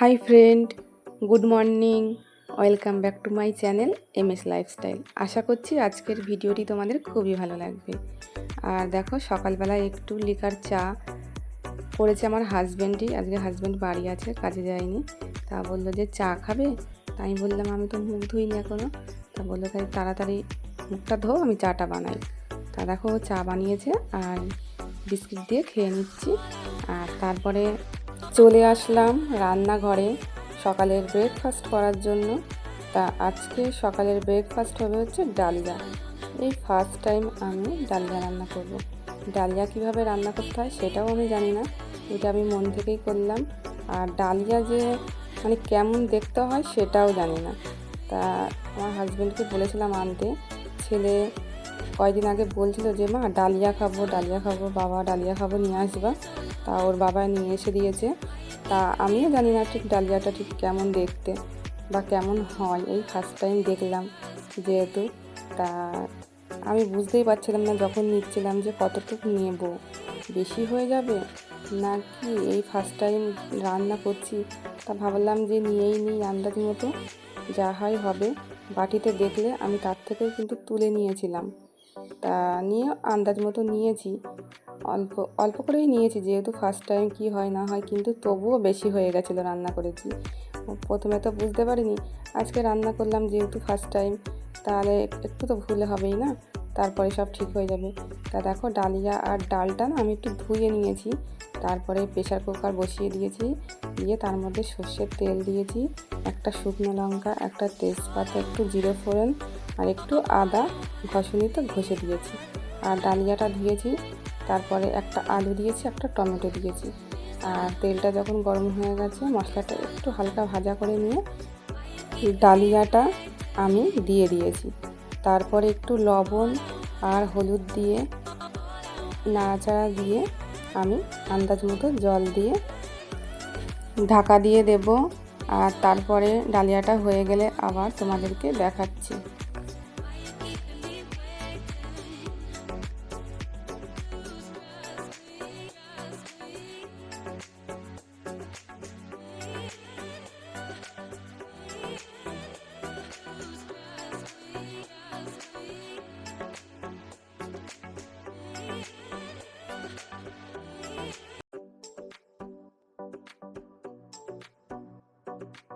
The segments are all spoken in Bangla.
Hi friend good morning welcome back to my channel M S lifestyle আশা করছি আজকের ভিডিওটি তোমাদের খুবই ভালো লাগবে। আর দেখো সকালবেলা একটু লিকার চা করেছে আমার হাজব্যান্ডই আজকে হাজব্যান্ড বাড়ি আছে, কাজে যায়নি। তা বলল যে, চা খাবে? তা আমি বললাম, আমি তো মুখ ধুইনি এখনও তা বলল, তাই তাড়াতাড়ি মুখটা ধো, আমি চাটা বানাই। তা দেখো চা বানিয়েছে, আর বিস্কিট দিয়ে খেয়ে নিচ্ছি। আর তারপরে চলে আসলাম রান্নাঘরে সকালের ব্রেকফাস্ট করার জন্য। তা আজকে সকালের ব্রেকফাস্ট হবে হচ্ছে ডালিয়া এই ফার্স্ট টাইম আমি ডালিয়া রান্না করব। ডালিয়া কীভাবে রান্না করতে হয় সেটাও আমি জানি না। এটা আমি মন থেকেই করলাম। আর ডালিয়া যে মানে কেমন দেখতে হয় সেটাও জানি না। তা আমার হাজব্যান্ডকে বলেছিলাম আনতে, ছেলে কয়দিন আগে বলছিল যে, মা ডালিয়া খাব ডালিয়া খাব, বাবা ডালিয়া খাব, নিয়ে আসবা। তা ওর বাবা নিয়ে এসে দিয়েছে। তা আমিও জানি না ঠিক ডালিয়াটা ঠিক কেমন দেখতে বা কেমন হয়। এই ফার্স্ট টাইম দেখলাম যেহেতু। তা আমি বুঝতেই পারছিলাম না যখন নিচ্ছিলাম যে কতটুকু নেব। বেশি হয়ে যাবে? নাকি এই ফার্স্ট টাইম রান্না করছি? তা ভাবলাম যে নিয়েই নিই আন্দাজ মতো। যা হয় হবে। বাটিতে দেখলে আমি তার থেকেও কিন্তু তুলে নিয়েছিলাম। তা নিয়ে আন্দাজ মতো নিয়েছি। অল্প অল্প করেই নিয়েছি, যেহেতু ফার্স্ট টাইম কি হয় না হয়, কিন্তু তবুও বেশি হয়ে গেছিল রান্না করেছি প্রথমে তো বুঝতে পারিনি, আজকে রান্না করলাম যেহেতু ফার্স্ট টাইম তাহলে একটু তো ভুলে হবেই না? তারপরে সব ঠিক হয়ে যাবে। তা দেখো, ডালিয়া আর ডালটা না আমি একটু ধুয়ে নিয়েছি, তারপরে প্রেশার কুকার বসিয়ে দিয়েছি, দিয়ে তার মধ্যে সর্ষের তেল দিয়েছি, একটা শুকনো লঙ্কা, একটা তেজপাতা, একটু জিরে ফোড়ন আর একটু আদা ঘষনিতে ঘষে দিয়েছি। আর ডালিয়াটা ধুয়েছি তারপরে একটা আলু দিয়েছি, একটা টমেটো দিয়েছি। আর তেলটা যখন গরম হয়ে গেছে, মশলাটা একটু হালকা ভাজা করে নিয়ে ডালিয়াটা আমি দিয়ে দিয়েছি। তারপরে একটু লবণ আর হলুদ দিয়ে নাড়াচাড়া দিয়ে আমি আন্দাজ মতো জল দিয়ে ঢাকা দিয়ে দেব। আর তারপরে ডালিয়াটা হয়ে গেলে আবার তোমাদেরকে দেখাচ্ছি।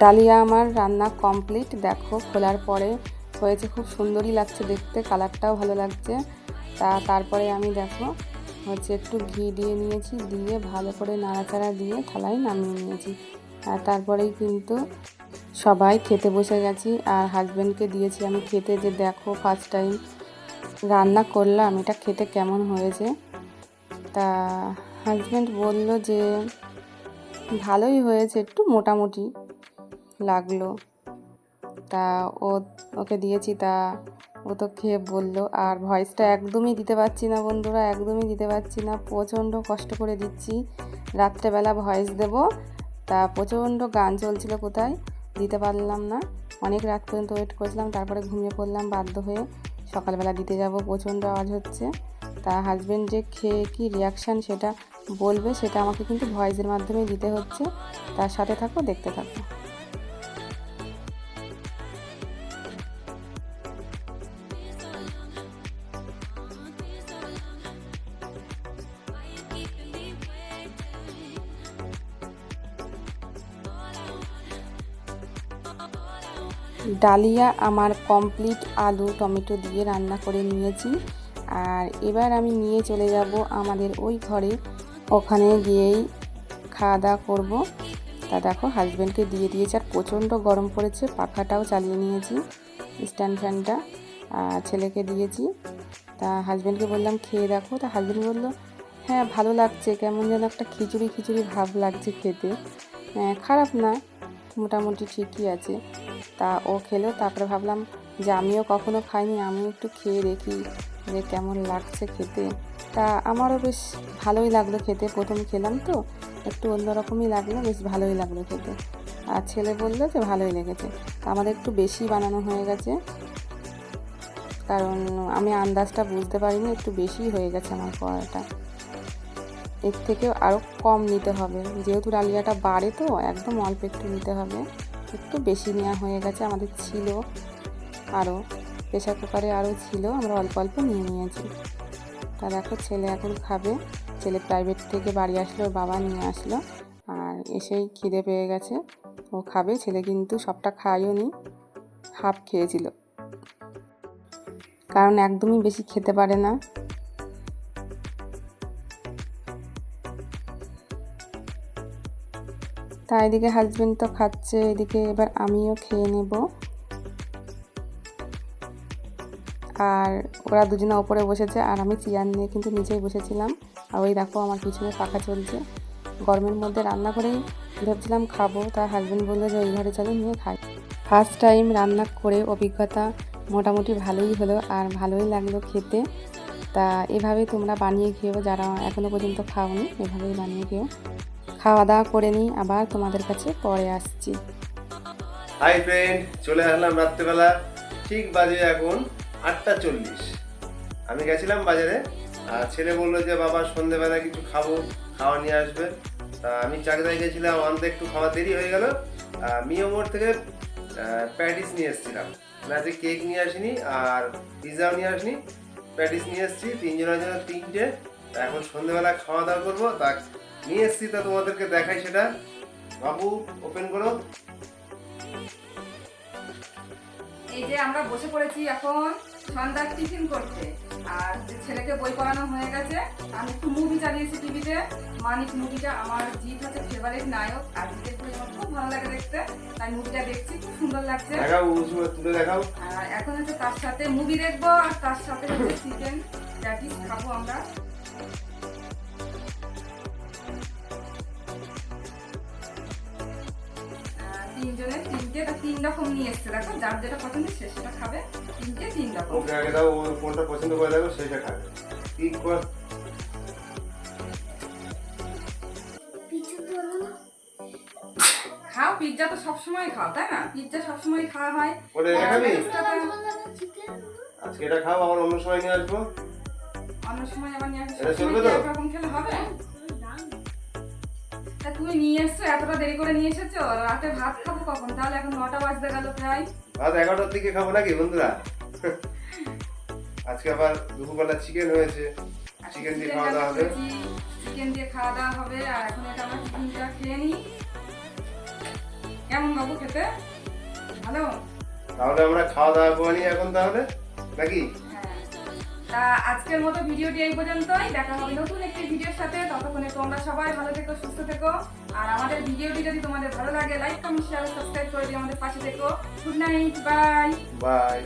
ডালিয়া আমার রান্না কমপ্লিট দেখো, খোলার পরে হয়েছে খুব সুন্দরই লাগছে দেখতে, কালারটাও ভালো লাগছে। তা তারপরে আমি দেখো, হচ্ছে একটু ঘি দিয়ে নিয়েছি, দিয়ে ভালো করে নাড়াচাড়া দিয়ে থালায় নামিয়ে নিয়েছি। আর তারপরেই কিন্তু সবাই খেতে বসে গেছি, আর হাজব্যান্ডকে দিয়েছি আমি খেতে যে দেখো ফার্স্ট টাইম রান্না করলাম, এটা খেতে কেমন হয়েছে। তা হাজব্যান্ড বলল যে, ভালোই হয়েছে, একটু মোটামুটি। লাগল। তা ও, ওকে দিয়েছি, তা ও তো খেয়ে বলল, আর ভয়েসটা একদমই দিতে পারছি না বন্ধুরা, একদমই দিতে পারছি না। প্রচণ্ড কষ্ট করে দিচ্ছি। রাত্রেবেলা ভয়েস দেব। তা প্রচণ্ড গান চলছিল কোথায়? দিতে পারলাম না। অনেক রাত পর্যন্ত ওয়েট করছিলাম, তারপরে ঘুমিয়ে পড়লাম, বাধ্য হয়ে সকালবেলা দিতে যাব, প্রচণ্ড আওয়াজ হচ্ছে। তা হাজব্যান্ড যে খেয়ে কী রিয়াকশান সেটা বলবে, সেটা আমাকে কিন্তু ভয়েসের মাধ্যমে দিতে হচ্ছে। তার সাথে থাকো, দেখতে থাকো। ডালিয়া আমার কমপ্লিট আলু টমেটো দিয়ে রান্না করে নিয়েছি। আর এবার আমি নিয়ে চলে যাব আমাদের ওই ঘরে। ওখানে গিয়েই খাওয়া দাওয়া করব। তা দেখো হাজব্যান্ডকে দিয়ে দিয়েছে। আর প্রচণ্ড গরম পড়েছে পাখাটাও চালিয়ে নিয়েছি স্ট্যান্ড ফ্যানটা আর ছেলেকে দিয়েছি। তা হাজব্যান্ডকে বললাম খেয়ে দেখো। তা হাজব্যান্ড বলল হ্যাঁ ভালো লাগছে। কেমন যেন একটা খিচুড়ি খিচুড়ি ভাব লাগছে খেতে। হ্যাঁ, খারাপ না। মোটামুটি ঠিকই আছে। তা ও খেলো, তারপরে ভাবলাম যে আমিও কখনো খাইনি, আমিও একটু খেয়ে দেখি যে কেমন লাগছে খেতে। তা আমারও বেশ ভালোই লাগল খেতে, প্রথম খেলাম তো, একটু অন্যরকমই লাগল, বেশ ভালোই লাগল খেতে। আর ছেলে বলল যে ভালোই লেগেছে। তা আমাদের একটু বেশি বানানো হয়ে গেছে। কারণ আমি আন্দাজটা বুঝতে পারিনি, একটু বেশি হয়ে গেছে আমার পড়াটা এর থেকে আরও কম নিতে হবে। যেহেতু ডালিয়াটা বাড়ে তো, একদম অল্প একটু নিতে হবে। একটু বেশি নেওয়া হয়ে গেছে, আমাদের ছিল আরও প্রেশার কুকারে আরও ছিল, আমরা অল্প অল্প নিয়ে নিয়েছি। তা দেখো, ছেলে এখন খাবে। ছেলে প্রাইভেট থেকে বাড়ি আসলো, বাবা নিয়ে আসলো, আর এসেই খিদে পেয়ে গেছে। ও খাবে, ছেলে কিন্তু সবটা খাইও নি, হাফ খেয়েছিল। কারণ একদমই বেশি খেতে পারে না। তা এদিকে হাজবেন্ড তো খাচ্ছে, এদিকে এবার আমিও খেয়ে নেব। আর ওরা দুজনে ওপরে বসেছে, আর আমি চেয়ার নিয়ে কিন্তু নিচেই বসেছিলাম। আর ওই দেখো আমার পিছনে পাখা চলছে। গরমের মধ্যে রান্না করেই ভেবছিলাম খাব তার হাজবেন্ড বলল যে, ওই ঘরে চলো, নিয়ে খাই। ফার্স্ট টাইম রান্না করে অভিজ্ঞতা মোটামুটি ভালোই হলো, আর ভালোই লাগল খেতে। তা এভাবেই তোমরা বানিয়ে খেও যারা এখনও পর্যন্ত খাওনি, এভাবেই বানিয়ে খেও খাওয়া দাওয়া করে নিই, আবার তোমাদের কাছে পরে আসছি। হাই ফ্রেন্ড চলে আসলাম রাত্রেবেলা, ঠিক বাজে এখন আটটা চল্লিশ। আমি গেছিলাম বাজারে, আর ছেলে বলল যে, বাবা, সন্ধেবেলা কিছু খাব, খাওয়া নিয়ে আসবে। তা আমি চাকদায় গেছিলাম, আনতে একটু খাওয়া দেরি হয়ে গেল। মিও মোড় থেকে প্যাটিস নিয়ে এসেছিলাম। না কেক নিয়ে আসিনি, আর পিৎজাও নিয়ে আসিনি, প্যাটিস নিয়ে এসেছি। তিনজনের জন্য তিনটে, এখন সন্ধেবেলা খাওয়া দাওয়া করব, তা নিয়ে এসেছি তা তোমাদেরকে দেখাই সেটা। বাবু ওপেন করো। এই যে আমরা বসে পড়েছি এখন সন্ধ্যার টিফিন করতে। আর ছেলেকে বই পড়ানো হয়ে গেছে আমি একটু মুভি চালিয়েছি টিভিতে মানিক মুভিটা আমার জিৎ হচ্ছে ফেভারিট নায়ক আর জিতের খুব ভালো লাগে দেখতে। তাই মুভিটা দেখছি খুব সুন্দর লাগছে। দেখাও তুলে দেখাও। আর এখন হচ্ছে তার সাথে মুভি দেখব আর তার সাথে হচ্ছে চিকেন প্যাটিস খাব আমরা। তিনজনের তিনটে তা তিন রকম নিয়ে এসছে দেখো যার যেটা পছন্দ সে সেটা খাবে। তিনটে তিন রকম। ওকে আগে দাও কোনটা পছন্দ করে দেখো সেটা খাবে। কি কর খাও পিৎজা তো সবসময় খাও তাই না? পিৎজা সবসময় খাওয়া হয়। ওটা এটা খাবি? আর আজকে এটা খাও আমার অন্য সময় নিয়ে আসব। অন্য সময় আবার নিয়ে আসো এটা চলবে তো? একরকম খেলে হবে? তা তুমি নিয়ে এসছো এতটা দেরি করে নিয়ে এসেছ? রাতে ভাত খাব কখন? তাহলে এখন নটা বাজতে গেল প্রায়। রাত এগারোটার দিকে খাব নাকি বন্ধুরা? আজকে আবার দুপুরবেলা চিকেন হয়েছে। চিকেন দিয়ে খাওয়া দাওয়া হবে। চিকেন দিয়ে খাওয়া দাওয়া হবে আর এখন এটা আমরা টিফিনটা খেয়ে নিই। কেমন বাবু খেতে? ভালো? তাহলে আমরা খাওয়া দাওয়া করে নিই এখন তাহলে নাকি। তা আজকের মতো ভিডিওটি এই পর্যন্তই। দেখা হবে নতুন একটি ভিডিওর সাথে। ততক্ষণে তোমরা সবাই ভালো থেকো, সুস্থ থেকো। আর আমাদের ভিডিওটি যদি তোমাদের ভালো লাগে লাইক কমেন্ট শেয়ার সাবস্ক্রাইব করে দিয়ে আমাদের পাশে থেকো। Good night bye bye